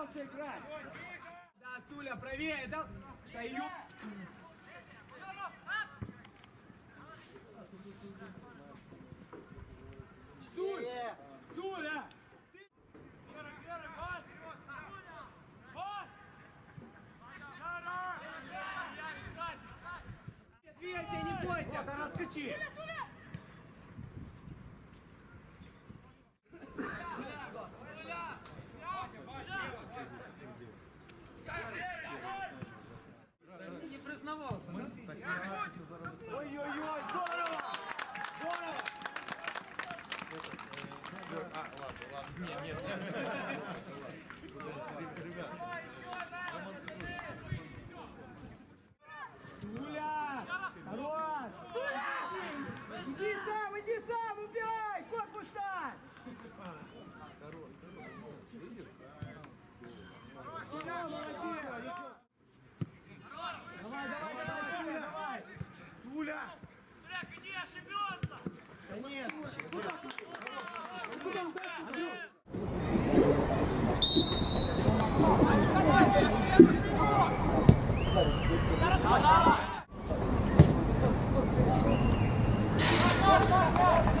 молча играть. Да, Суля, правее, да? Сою. Суля! Суля! Вера, Вера, гол! Суля! Гол! Вера! Вера, не бойся! Вот, она отскочи! 走了，别别灭。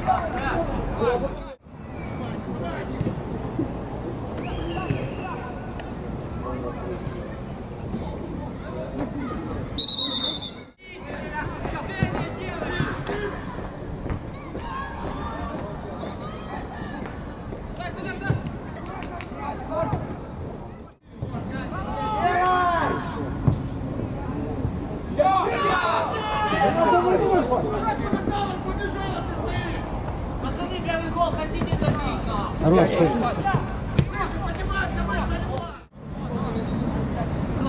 Yeah. Хорош, Было,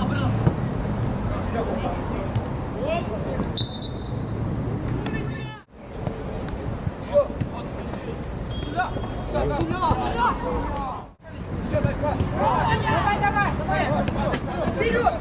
было. Вперед,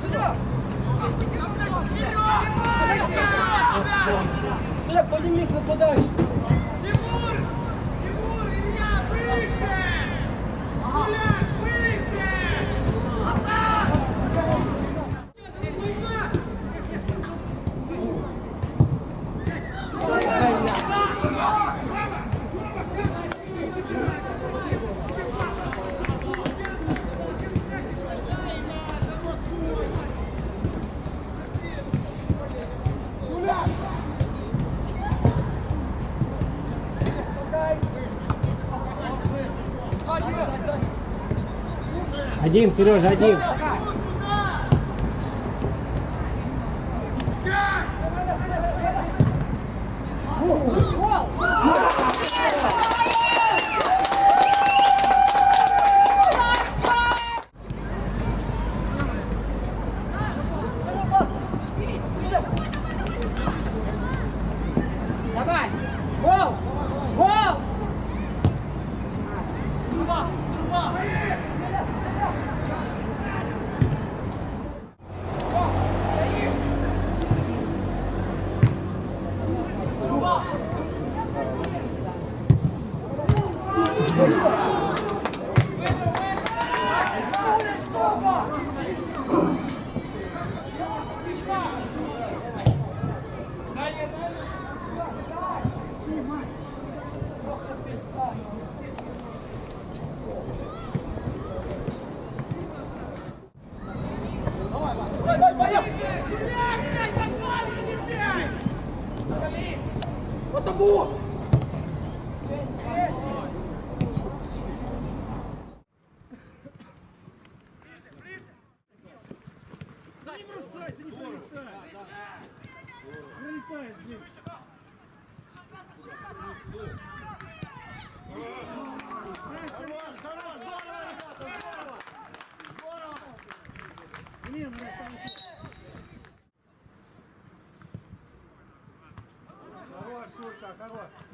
Один, Сережа, один. Давай! Гол! Гол! Труба! Труба! Крыльца! Дим. Хорош, хорош, здорово, ребята, Шурка, хорош!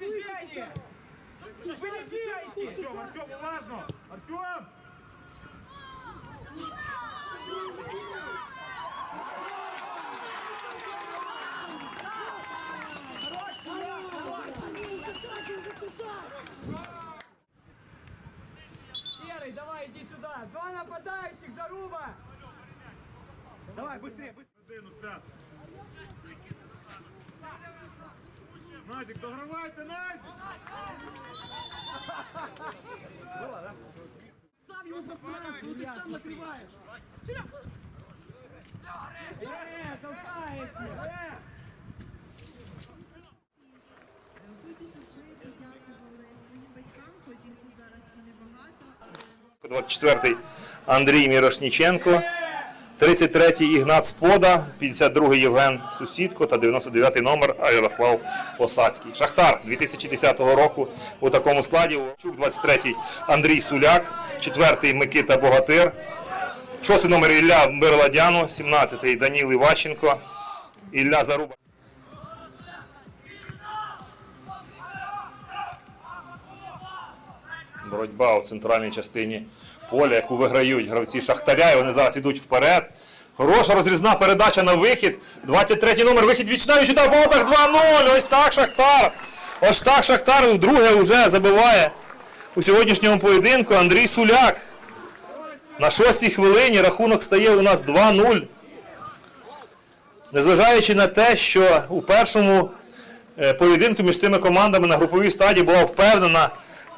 Выезжайте! Вылетайте! Артем, Артем, влажно! Артем! Хорош, сюда! Хорош! Серый, давай, иди сюда! Два нападающих, Заруба! Давай, быстрее, быстрее! Назик, догравайте, Назик! Было, да? Став его пространство, ты сам накрываешь! Э, толкаете! Двадцать четвертый Андрей Мирошниченко. 33-й Ігнат Спода, 52-й Євген Сусідко та 99-й номер Ярослав Посацький. Шахтар 2010 року у такому складі. Чук 23-й Андрій Суляк, 4-й Микита Богатир, 6-й номер Ілля Берладяну, 17-й Даніл Іващенко, Ілля Заруба. Боротьба у центральній частині поля, яку виграють гравці Шахтаря, і вони зараз йдуть вперед. Хороша розрізна передача на вихід. 23 номер, вихід вічнавіч удар по воротах 2-0. Ось так Шахтар. Ось так Шахтар вдруге вже забиває у сьогоднішньому поєдинку Андрій Суляк. На шостій хвилині рахунок стає у нас 2-0. Незважаючи на те, що у першому е, поєдинку між цими командами на груповій стадії була впевнена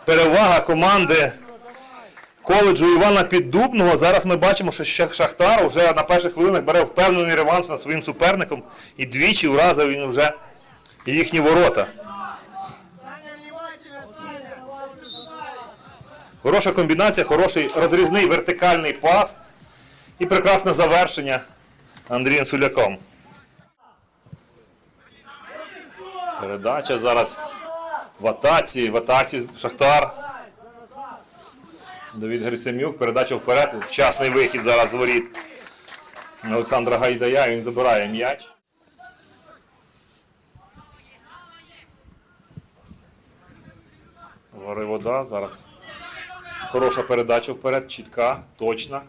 перевага команди коледжу Івана Піддубного. Зараз ми бачимо, що Шахтар вже на перших хвилинах бере впевнений реванш над своїм суперником і двічі вразив він вже їхні ворота. Хороша комбінація, хороший розрізний вертикальний пас і прекрасне завершення Андрієм Суляком. Передача зараз в атаці, в атаці Шахтар. Давід Грисемюк, передача вперед. Вчасний вихід зараз з воріт. Олександра Гайдая, він забирає м'яч. Гори вода зараз. Хороша передача вперед, чітка, точна.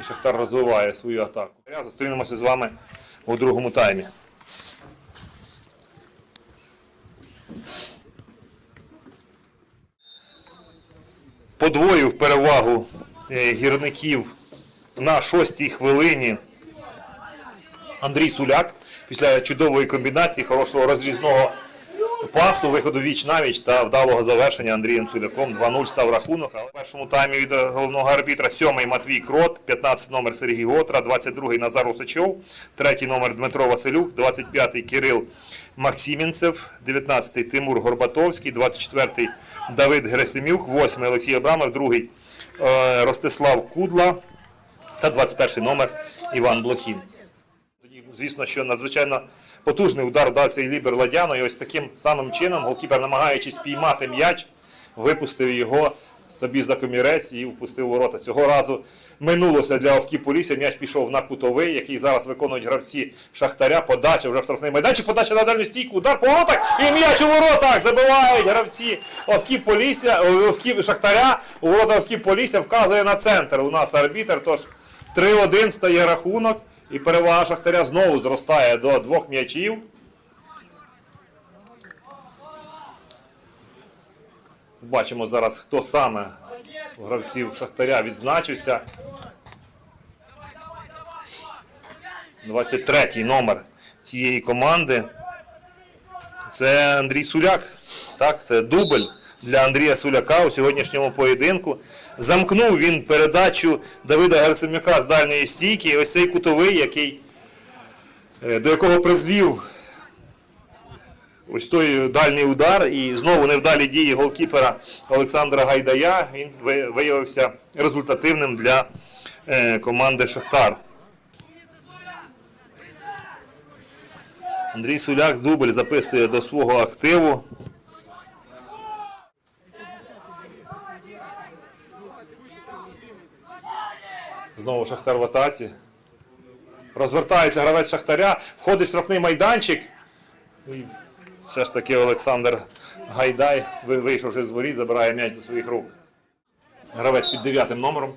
І Шахтар розвиває свою атаку. Зустрінемося з вами у другому таймі. Подвоїв перевагу е, гірників на шостій хвилині. Андрій Суляк після чудової комбінації, хорошого розрізного пасу, виходу віч на віч та вдалого завершення Андрієм Суляком. 2-0 став рахунок. Але в першому таймі від головного арбітра 7-й Матвій Крот, 15 номер Сергій Готра, 22-й Назар Усачов, 3 номер Дмитро Василюк, 25-й Кирил Максимінцев, 19-й Тимур Горбатовський, 24-й Давид Герасимюк, 8-й Олексій Абрамов, 2-й е, Ростислав Кудла та 21-й номер Іван Блохін. Тоді, звісно, що надзвичайно потужний удар вдався і Лібер Ладяно. І ось таким самим чином голкіпер, намагаючись піймати м'яч, випустив його собі за комірець і впустив ворота. Цього разу минулося для Овкі Полісся. М'яч пішов на кутовий, який зараз виконують гравці Шахтаря. Подача вже в штрафний майданчик. Подача на дальню стійку. Удар по воротах. І м'яч у воротах. Забивають гравці Овкі Полісся, Овкі Шахтаря. У ворота Овкі Полісся вказує на центр. У нас арбітер. Тож 3-1 стає рахунок. І перевага Шахтаря знову зростає до двох м'ячів. Бачимо зараз, хто саме у гравців Шахтаря відзначився. 23-й номер цієї команди. Це Андрій Суляк. Так, це дубль для Андрія Суляка у сьогоднішньому поєдинку. Замкнув він передачу Давида Герасимюка з дальньої стійки. Ось цей кутовий, який, е, до якого призвів ось той дальній удар. І знову невдалі дії голкіпера Олександра Гайдая. Він виявився результативним для е, команди Шахтар. Андрій Суляк дубль записує до свого активу. Знову Шахтар в атаці. Розвертається гравець Шахтаря, входить в штрафний майданчик. І все ж таки Олександр Гайдай, вийшовши з воріт, забирає м'яч до своїх рук. Гравець під дев'ятим номером.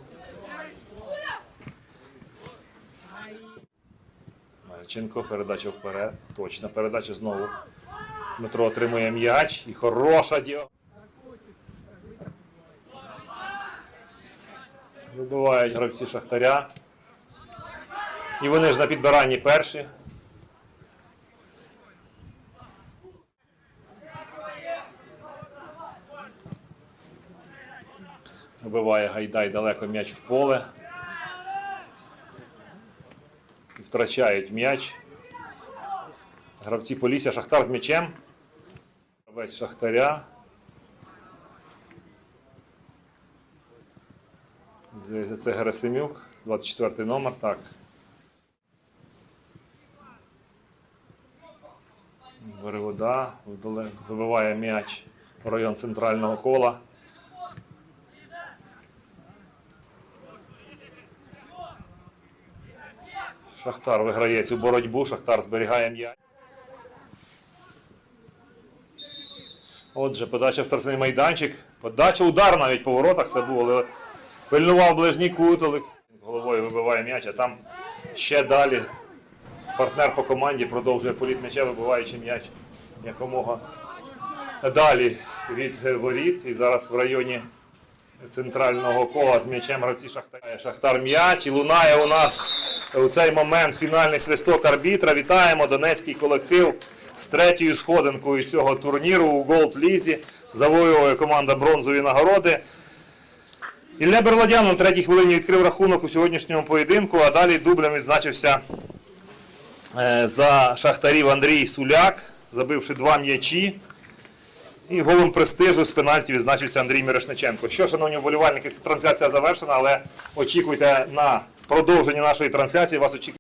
Марченко, передача вперед. Точна передача знову. Дмитро отримує м'яч і хороша діо. Вибивають гравці Шахтаря. І вони ж на підбиранні перші. Вибиває Гайдай далеко м'яч в поле. І втрачають м'яч. Гравці Полісся, Шахтар з м'ячем. Гравець Шахтаря. Це Герасимюк, 24 номер. Так. Вода вибиває м'яч в район центрального кола. Шахтар виграє цю боротьбу, Шахтар зберігає м'яч. Отже, подача в штрафний майданчик. Подача, удар навіть по воротах це було, але пильнував ближній кут, головою вибиває м'яч, а там ще далі партнер по команді продовжує політ м'яча, вибиваючи м'яч якомога далі від воріт. І зараз в районі центрального кола з м'ячем гравці Шахтар. Шахтар м'яч і лунає у нас у цей момент фінальний свисток арбітра. Вітаємо донецький колектив з третьою сходинкою цього турніру у Голд Лізі. Завоює команда бронзові нагороди. Ілля Берладян на третій хвилині відкрив рахунок у сьогоднішньому поєдинку, а далі дублем відзначився е, за шахтарів Андрій Суляк, забивши два м'ячі. І голом престижу з пенальті відзначився Андрій Мірошниченко. Що, шановні вболівальники, ця трансляція завершена, але очікуйте на продовження нашої трансляції. Вас очікує.